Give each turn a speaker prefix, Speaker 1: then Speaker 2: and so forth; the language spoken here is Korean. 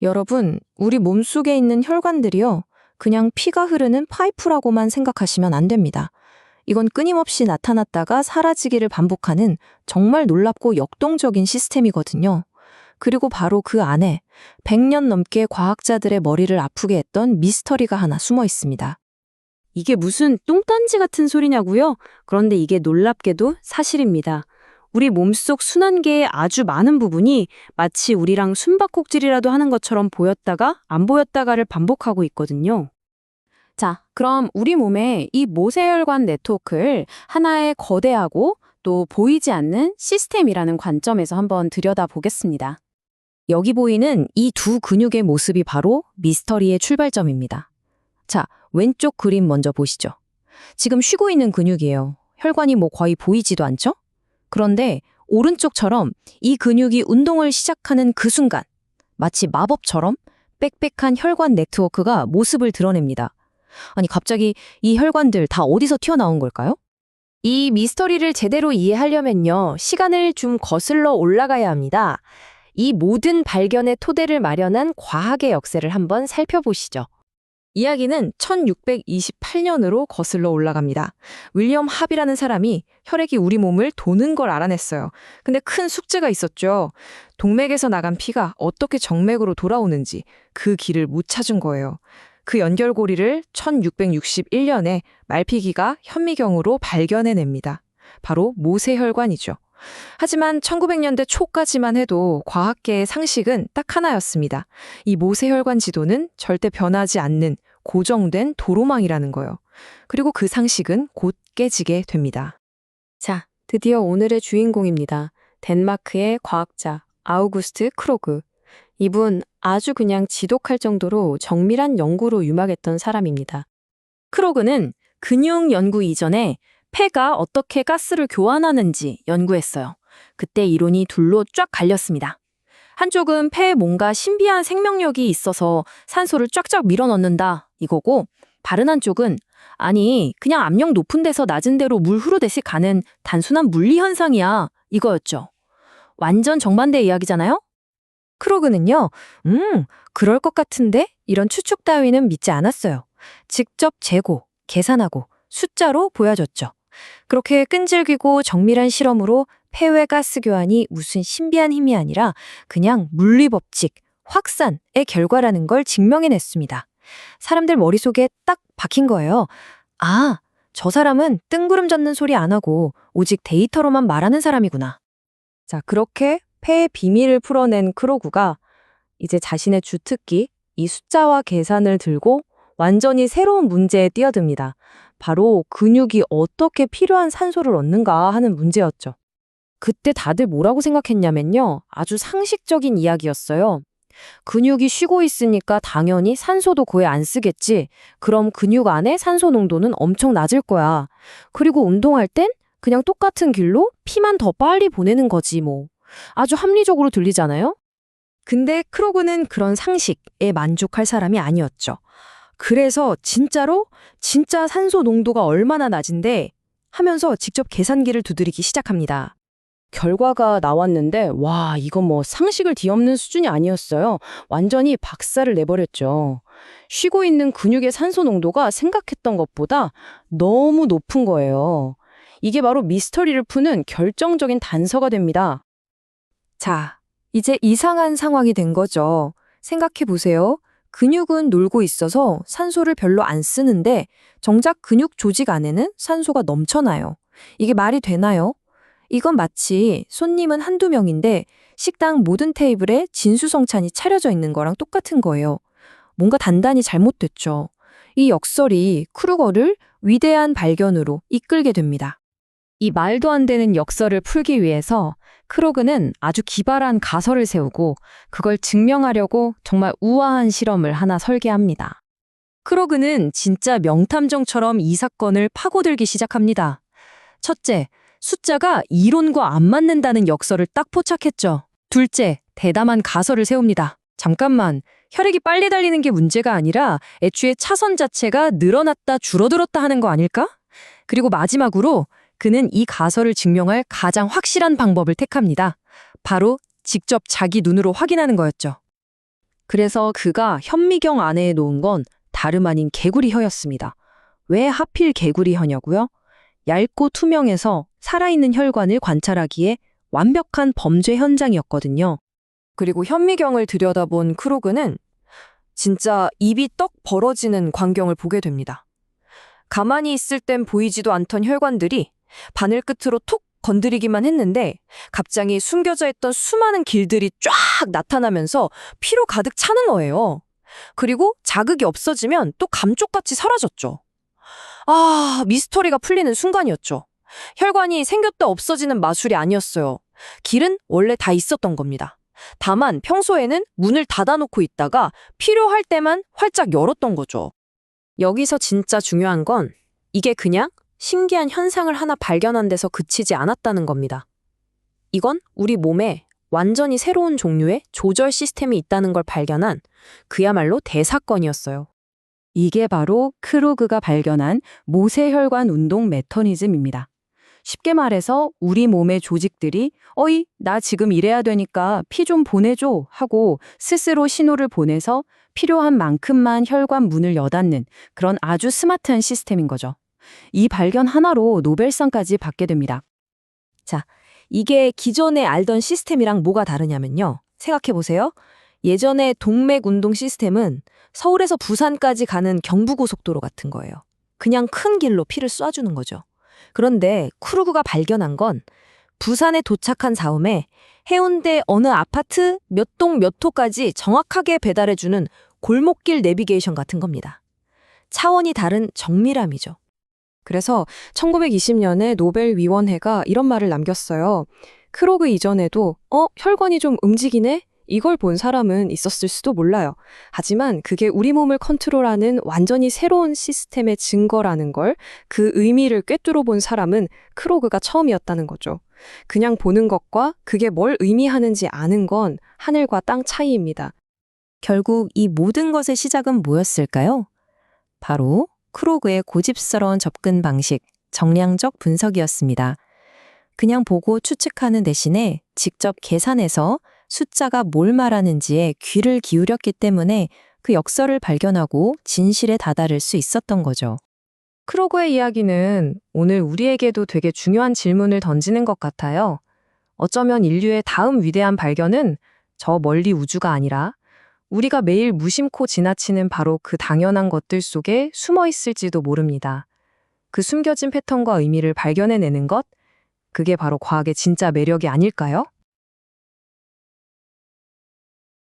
Speaker 1: 여러분, 우리 몸속에 있는 혈관들이요. 그냥 피가 흐르는 파이프라고만 생각하시면 안 됩니다. 이건 끊임없이 나타났다가 사라지기를 반복하는 정말 놀랍고 역동적인 시스템이거든요. 그리고 바로 그 안에 100년 넘게 과학자들의 머리를 아프게 했던 미스터리가 하나 숨어 있습니다.
Speaker 2: 이게 무슨 똥딴지 같은 소리냐고요? 그런데 이게 놀랍게도 사실입니다. 우리 몸속 순환계의 아주 많은 부분이 마치 우리랑 숨바꼭질이라도 하는 것처럼 보였다가 안 보였다가를 반복하고 있거든요. 자, 그럼 우리 몸의 이 모세혈관 네트워크를 하나의 거대하고 또 보이지 않는 시스템이라는 관점에서 한번 들여다보겠습니다. 여기 보이는 이 두 근육의 모습이 바로 미스터리의 출발점입니다. 자, 왼쪽 그림 먼저 보시죠. 지금 쉬고 있는 근육이에요. 혈관이 뭐 거의 보이지도 않죠? 그런데 오른쪽처럼 이 근육이 운동을 시작하는 그 순간 마치 마법처럼 빽빽한 혈관 네트워크가 모습을 드러냅니다. 아니 갑자기 이 혈관들 다 어디서 튀어나온 걸까요?
Speaker 3: 이 미스터리를 제대로 이해하려면요, 시간을 좀 거슬러 올라가야 합니다. 이 모든 발견의 토대를 마련한 과학의 역사를 한번 살펴보시죠.
Speaker 1: 이야기는 1628년으로 거슬러 올라갑니다. 윌리엄 합이라는 사람이 혈액이 우리 몸을 도는 걸 알아냈어요. 근데 큰 숙제가 있었죠. 동맥에서 나간 피가 어떻게 정맥으로 돌아오는지 그 길을 못 찾은 거예요. 그 연결고리를 1661년에 말피기가 현미경으로 발견해냅니다. 바로 모세혈관이죠. 하지만 1900년대 초까지만 해도 과학계의 상식은 딱 하나였습니다. 이 모세혈관 지도는 절대 변하지 않는 고정된 도로망이라는 거요. 그리고 그 상식은 곧 깨지게 됩니다.
Speaker 2: 자, 드디어 오늘의 주인공입니다. 덴마크의 과학자 아우구스트 크로그. 이분 아주 그냥 지독할 정도로 정밀한 연구로 유망했던 사람입니다. 크로그는 근육 연구 이전에 폐가 어떻게 가스를 교환하는지 연구했어요. 그때 이론이 둘로 쫙 갈렸습니다. 한쪽은 폐에 뭔가 신비한 생명력이 있어서 산소를 쫙쫙 밀어넣는다 이거고 다른 한쪽은 아니 그냥 압력 높은 데서 낮은 데로 물 흐르듯이 가는 단순한 물리 현상이야 이거였죠. 완전 정반대 이야기잖아요?
Speaker 3: 크로그는요, 음, 그럴 것 같은데? 이런 추측 따위는 믿지 않았어요. 직접 재고, 계산하고, 숫자로 보여줬죠. 그렇게 끈질기고 정밀한 실험으로 폐외 가스 교환이 무슨 신비한 힘이 아니라 그냥 물리 법칙, 확산의 결과라는 걸 증명해냈습니다. 사람들 머릿속에 딱 박힌 거예요. 아, 저 사람은 뜬구름 잡는 소리 안 하고 오직 데이터로만 말하는 사람이구나.
Speaker 2: 자, 그렇게 폐의 비밀을 풀어낸 크로구가 이제 자신의 주특기, 이 숫자와 계산을 들고 완전히 새로운 문제에 뛰어듭니다. 바로 근육이 어떻게 필요한 산소를 얻는가 하는 문제였죠. 그때 다들 뭐라고 생각했냐면요. 아주 상식적인 이야기였어요. 근육이 쉬고 있으니까 당연히 산소도 거의 안 쓰겠지. 그럼 근육 안에 산소 농도는 엄청 낮을 거야. 그리고 운동할 땐 그냥 똑같은 길로 피만 더 빨리 보내는 거지 뭐. 아주 합리적으로 들리잖아요? 근데 크로그는 그런 상식에 만족할 사람이 아니었죠. 그래서 진짜로 진짜 산소 농도가 얼마나 낮은데 하면서 직접 계산기를 두드리기 시작합니다. 결과가 나왔는데 와 이건 뭐 상식을 뒤엎는 수준이 아니었어요. 완전히 박살을 내버렸죠. 쉬고 있는 근육의 산소 농도가 생각했던 것보다 너무 높은 거예요. 이게 바로 미스터리를 푸는 결정적인 단서가 됩니다.
Speaker 3: 자, 이제 이상한 상황이 된 거죠. 생각해 보세요. 근육은 놀고 있어서 산소를 별로 안 쓰는데 정작 근육 조직 안에는 산소가 넘쳐나요. 이게 말이 되나요? 이건 마치 손님은 한두 명인데 식당 모든 테이블에 진수성찬이 차려져 있는 거랑 똑같은 거예요. 뭔가 단단히 잘못됐죠. 이 역설이 크루거를 위대한 발견으로 이끌게 됩니다. 이 말도 안 되는 역설을 풀기 위해서 크로그는 아주 기발한 가설을 세우고 그걸 증명하려고 정말 우아한 실험을 하나 설계합니다. 크로그는 진짜 명탐정처럼 이 사건을 파고들기 시작합니다. 첫째, 숫자가 이론과 안 맞는다는 역설을 딱 포착했죠. 둘째, 대담한 가설을 세웁니다. 잠깐만, 혈액이 빨리 달리는 게 문제가 아니라 애초에 차선 자체가 늘어났다 줄어들었다 하는 거 아닐까? 그리고 마지막으로 그는 이 가설을 증명할 가장 확실한 방법을 택합니다. 바로 직접 자기 눈으로 확인하는 거였죠.
Speaker 2: 그래서 그가 현미경 안에 놓은 건 다름 아닌 개구리 혀였습니다. 왜 하필 개구리 혀냐고요? 얇고 투명해서 살아있는 혈관을 관찰하기에 완벽한 범죄 현장이었거든요.
Speaker 1: 그리고 현미경을 들여다본 크로그는 진짜 입이 떡 벌어지는 광경을 보게 됩니다. 가만히 있을 땐 보이지도 않던 혈관들이 바늘 끝으로 톡 건드리기만 했는데 갑자기 숨겨져 있던 수많은 길들이 쫙 나타나면서 피로 가득 차는 거예요. 그리고 자극이 없어지면 또 감쪽같이 사라졌죠. 아, 미스터리가 풀리는 순간이었죠. 혈관이 생겼다 없어지는 마술이 아니었어요. 길은 원래 다 있었던 겁니다. 다만 평소에는 문을 닫아놓고 있다가 필요할 때만 활짝 열었던 거죠. 여기서 진짜 중요한 건 이게 그냥 신기한 현상을 하나 발견한 데서 그치지 않았다는 겁니다. 이건 우리 몸에 완전히 새로운 종류의 조절 시스템이 있다는 걸 발견한 그야말로 대사건이었어요.
Speaker 2: 이게 바로 크루그가 발견한 모세혈관 운동 메커니즘입니다. 쉽게 말해서 우리 몸의 조직들이 어이, 나 지금 이래야 되니까 피 좀 보내줘 하고 스스로 신호를 보내서 필요한 만큼만 혈관 문을 여닫는 그런 아주 스마트한 시스템인 거죠. 이 발견 하나로 노벨상까지 받게 됩니다.
Speaker 1: 이게 기존에 알던 시스템이랑 뭐가 다르냐면요. 생각해보세요. 예전에 동맥 운동 시스템은 서울에서 부산까지 가는 경부고속도로 같은 거예요. 그냥 큰 길로 피를 쏴주는 거죠. 그런데 크루그가 발견한 건 부산에 도착한 다음에 해운대 어느 아파트 몇 동 몇 호까지 정확하게 배달해주는 골목길 내비게이션 같은 겁니다. 차원이 다른 정밀함이죠. 그래서 1920년에 노벨 위원회가 이런 말을 남겼어요. 크로그 이전에도 어 혈관이 좀 움직이네? 이걸 본 사람은 있었을 수도 몰라요. 하지만 그게 우리 몸을 컨트롤하는 완전히 새로운 시스템의 증거라는 걸 그 의미를 꿰뚫어 본 사람은 크로그가 처음이었다는 거죠. 그냥 보는 것과 그게 뭘 의미하는지 아는 건 하늘과 땅 차이입니다.
Speaker 3: 결국 이 모든 것의 시작은 뭐였을까요? 바로 크로그의 고집스러운 접근 방식, 정량적 분석이었습니다. 그냥 보고 추측하는 대신에 직접 계산해서 숫자가 뭘 말하는지에 귀를 기울였기 때문에 그 역설을 발견하고 진실에 다다를 수 있었던 거죠.
Speaker 2: 크로그의 이야기는 오늘 우리에게도 되게 중요한 질문을 던지는 것 같아요. 어쩌면 인류의 다음 위대한 발견은 저 멀리 우주가 아니라 우리가 매일 무심코 지나치는 바로 그 당연한 것들 속에 숨어 있을지도 모릅니다. 그 숨겨진 패턴과 의미를 발견해내는 것, 그게 바로 과학의 진짜 매력이 아닐까요?